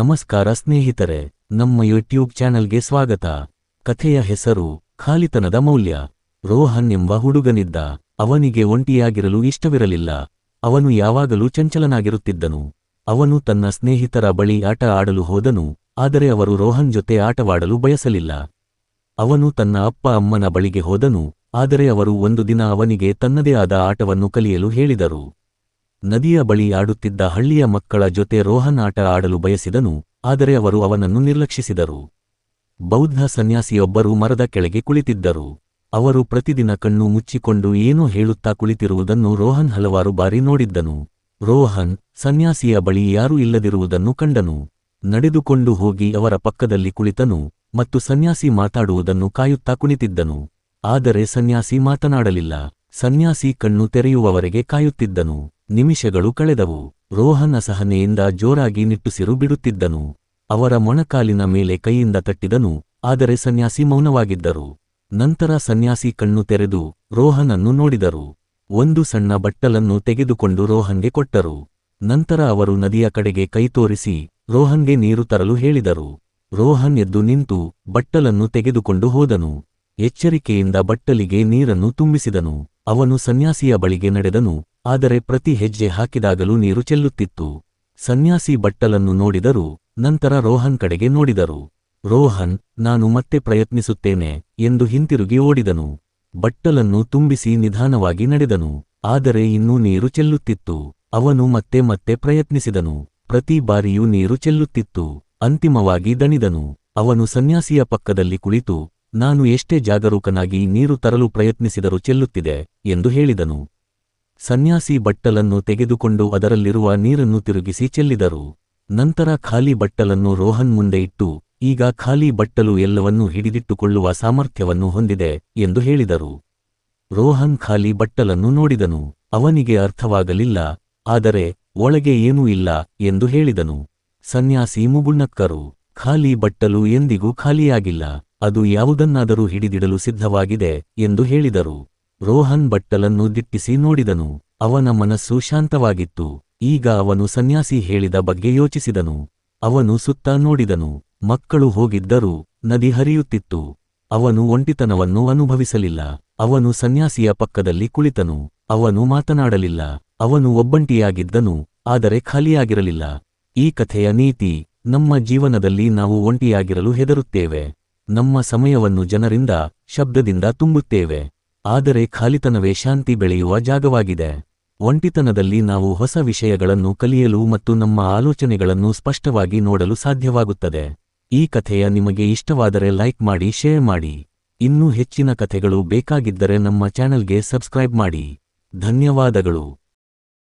ನಮಸ್ಕಾರ ಸ್ನೇಹಿತರೆ, ನಮ್ಮ ಯೂಟ್ಯೂಬ್ ಚಾನೆಲ್ಗೆ ಸ್ವಾಗತ. ಕಥೆಯ ಹೆಸರು, ಖಾಲಿತನದ ಮೌಲ್ಯ. ರೋಹನ್ ಎಂಬ ಹುಡುಗನಿದ್ದ. ಅವನಿಗೆ ಒಂಟಿಯಾಗಿರಲು ಇಷ್ಟವಿರಲಿಲ್ಲ. ಅವನು ಯಾವಾಗಲೂ ಚಂಚಲನಾಗಿರುತ್ತಿದ್ದನು. ಅವನು ತನ್ನ ಸ್ನೇಹಿತರ ಬಳಿ ಆಟ ಆಡಲು ಹೋದನು, ಆದರೆ ಅವರು ರೋಹನ್ ಜೊತೆ ಆಟವಾಡಲು ಬಯಸಲಿಲ್ಲ. ಅವನು ತನ್ನ ಅಪ್ಪ ಅಮ್ಮನ ಬಳಿಗೆ ಹೋದನು, ಆದರೆ ಅವರು ಒಂದು ದಿನ ಅವನಿಗೆ ತನ್ನದೇ ಆದ ಆಟವನ್ನು ಕಲಿಯಲು ಹೇಳಿದರು. ನದಿಯ ಬಳಿ ಆಡುತ್ತಿದ್ದ ಹಳ್ಳಿಯ ಮಕ್ಕಳ ಜೊತೆ ರೋಹನ್ ಆಟ ಆಡಲು ಬಯಸಿದನು, ಆದರೆ ಅವರು ಅವನನ್ನು ನಿರ್ಲಕ್ಷಿಸಿದರು. ಬೌದ್ಧ ಸನ್ಯಾಸಿಯೊಬ್ಬರು ಮರದ ಕೆಳಗೆ ಕುಳಿತಿದ್ದರು. ಅವರು ಪ್ರತಿದಿನ ಕಣ್ಣು ಮುಚ್ಚಿಕೊಂಡು ಏನೋ ಹೇಳುತ್ತಾ ಕುಳಿತಿರುವುದನ್ನು ರೋಹನ್ ಹಲವಾರು ಬಾರಿ ನೋಡಿದ್ದನು. ರೋಹನ್ ಸನ್ಯಾಸಿಯ ಬಳಿ ಯಾರೂ ಇಲ್ಲದಿರುವುದನ್ನು ಕಂಡನು. ನಡೆದುಕೊಂಡು ಹೋಗಿ ಅವರ ಪಕ್ಕದಲ್ಲಿ ಕುಳಿತನು ಮತ್ತು ಸನ್ಯಾಸಿ ಮಾತಾಡುವುದನ್ನು ಕಾಯುತ್ತಾ ಕುಳಿತಿದ್ದನು ಆದರೆ ಸನ್ಯಾಸಿ ಮಾತನಾಡಲಿಲ್ಲ. ಸನ್ಯಾಸಿ ಕಣ್ಣು ತೆರೆಯುವವರೆಗೆ ಕಾಯುತ್ತಿದ್ದನು. ನಿಮಿಷಗಳು ಕಳೆದವು. ರೋಹನ್ ಅಸಹನೆಯಿಂದ ಜೋರಾಗಿ ನಿಟ್ಟುಸಿರು ಬಿಡುತ್ತಿದ್ದನು. ಅವರ ಮೊಣಕಾಲಿನ ಮೇಲೆ ಕೈಯಿಂದ ತಟ್ಟಿದನು, ಆದರೆ ಸನ್ಯಾಸಿ ಮೌನವಾಗಿದ್ದರು. ನಂತರ ಸನ್ಯಾಸಿ ಕಣ್ಣು ತೆರೆದು ರೋಹನನ್ನು ನೋಡಿದರು. ಒಂದು ಸಣ್ಣ ಬಟ್ಟಲನ್ನು ತೆಗೆದುಕೊಂಡು ರೋಹನ್ಗೆ ಕೊಟ್ಟರು. ನಂತರ ಅವರು ನದಿಯ ಕಡೆಗೆ ಕೈ ತೋರಿಸಿ ರೋಹನ್ಗೆ ನೀರು ತರಲು ಹೇಳಿದರು. ರೋಹನ್ ಎದ್ದು ನಿಂತು ಬಟ್ಟಲನ್ನು ತೆಗೆದುಕೊಂಡು ಹೋದನು. ಎಚ್ಚರಿಕೆಯಿಂದ ಬಟ್ಟಲಿಗೆ ನೀರನ್ನು ತುಂಬಿಸಿದನು. ಅವನು ಸನ್ಯಾಸಿಯ ಬಳಿಗೆ ನಡೆದನು. ಆದರೆ ಪ್ರತಿ ಹೆಜ್ಜೆ ಹಾಕಿದಾಗಲೂ ನೀರು ಚೆಲ್ಲುತ್ತಿತ್ತು. ಸನ್ಯಾಸಿ ಬಟ್ಟಲನ್ನು ನೋಡಿದರು ನಂತರ ರೋಹನ್ ಕಡೆಗೆ ನೋಡಿದರು. ರೋಹನ್, ನಾನು ಮತ್ತೆ ಪ್ರಯತ್ನಿಸುತ್ತೇನೆ, ಎಂದು ಹಿಂತಿರುಗಿ ಓಡಿದನು. ಬಟ್ಟಲನ್ನು ತುಂಬಿಸಿ ನಿಧಾನವಾಗಿ ನಡೆದನು. ಆದರೆ ಇನ್ನೂ ನೀರು ಚೆಲ್ಲುತ್ತಿತ್ತು. ಅವನು ಮತ್ತೆ ಮತ್ತೆ ಪ್ರಯತ್ನಿಸಿದನು. ಪ್ರತಿ ಬಾರಿಯೂ ನೀರು ಚೆಲ್ಲುತ್ತಿತ್ತು. ಅಂತಿಮವಾಗಿ ದಣಿದನು. ಅವನು ಸನ್ಯಾಸಿಯ ಪಕ್ಕದಲ್ಲಿ ಕುಳಿತು, ನಾನು ಎಷ್ಟೇ ಜಾಗರೂಕನಾಗಿ ನೀರು ತರಲು ಪ್ರಯತ್ನಿಸಿದರೂ ಚೆಲ್ಲುತ್ತಿದೆ, ಎಂದು ಹೇಳಿದನು. ಸನ್ಯಾಸಿ ಬಟ್ಟಲನ್ನು ತೆಗೆದುಕೊಂಡು ಅದರಲ್ಲಿರುವ ನೀರನ್ನು ತಿರುಗಿಸಿ ಚೆಲ್ಲಿದರು. ನಂತರ ಖಾಲಿ ಬಟ್ಟಲನ್ನು ರೋಹನ್ ಮುಂದೆ ಇಟ್ಟು, ಈಗ ಖಾಲಿ ಬಟ್ಟಲು ಎಲ್ಲವನ್ನೂ ಹಿಡಿದಿಟ್ಟುಕೊಳ್ಳುವ ಸಾಮರ್ಥ್ಯವನ್ನು ಹೊಂದಿದೆ ಎಂದು ಹೇಳಿದರು. ರೋಹನ್ ಖಾಲಿ ಬಟ್ಟಲನ್ನು ನೋಡಿದನು. ಅವನಿಗೆ ಅರ್ಥವಾಗಲಿಲ್ಲ, ಆದರೆ ಒಳಗೆ ಏನೂ ಇಲ್ಲ ಎಂದು ಹೇಳಿದನು. ಸನ್ಯಾಸಿ ಮುಗುಣಕ್ಕರು ಖಾಲಿ ಬಟ್ಟಲು ಎಂದಿಗೂ ಖಾಲಿಯಾಗಿಲ್ಲ, ಅದು ಯಾವುದನ್ನಾದರೂ ಹಿಡಿದಿಡಲು ಸಿದ್ಧವಾಗಿದೆ ಎಂದು ಹೇಳಿದರು. ರೋಹನ್ ಬಟ್ಟಲನ್ನು ದಿಟ್ಟಿಸಿ ನೋಡಿದನು. ಅವನ ಮನಸ್ಸು ಶಾಂತವಾಗಿತ್ತು. ಈಗ ಅವನು ಸನ್ಯಾಸಿ ಹೇಳಿದ ಬಗ್ಗೆ ಯೋಚಿಸಿದನು. ಅವನು ಸುತ್ತ ನೋಡಿದನು. ಮಕ್ಕಳು ಹೋಗಿದ್ದರೂ ನದಿ ಹರಿಯುತ್ತಿತ್ತು. ಅವನು ಒಂಟಿತನವನ್ನು ಅನುಭವಿಸಲಿಲ್ಲ. ಅವನು ಸನ್ಯಾಸಿಯ ಪಕ್ಕದಲ್ಲಿ ಕುಳಿತನು. ಅವನು ಮಾತನಾಡಲಿಲ್ಲ. ಅವನು ಒಬ್ಬಂಟಿಯಾಗಿದ್ದನು, ಆದರೆ ಖಾಲಿಯಾಗಿರಲಿಲ್ಲ. ಈ ಕಥೆಯ ನೀತಿ, ನಮ್ಮ ಜೀವನದಲ್ಲಿ ನಾವು ಒಂಟಿಯಾಗಿರಲು ಹೆದರುತ್ತೇವೆ. ನಮ್ಮ ಸಮಯವನ್ನು ಜನರಿಂದ, ಶಬ್ದದಿಂದ ತುಂಬುತ್ತೇವೆ. ಆದರೆ ಖಾಲಿತನವೇ ಶಾಂತಿ ಬೆಳೆಯುವ ಜಾಗವಾಗಿದೆ. ಒಂಟಿತನದಲ್ಲಿ ನಾವು ಹೊಸ ವಿಷಯಗಳನ್ನು ಕಲಿಯಲು ಮತ್ತು ನಮ್ಮ ಆಲೋಚನೆಗಳನ್ನು ಸ್ಪಷ್ಟವಾಗಿ ನೋಡಲು ಸಾಧ್ಯವಾಗುತ್ತದೆ. ಈ ಕಥೆಯ ನಿಮಗೆ ಇಷ್ಟವಾದರೆ ಲೈಕ್ ಮಾಡಿ, ಶೇರ್ ಮಾಡಿ. ಇನ್ನೂ ಹೆಚ್ಚಿನ ಕಥೆಗಳು ಬೇಕಾಗಿದ್ದರೆ ನಮ್ಮ ಚಾನೆಲ್ಗೆ ಸಬ್ಸ್ಕ್ರೈಬ್ ಮಾಡಿ. ಧನ್ಯವಾದಗಳು.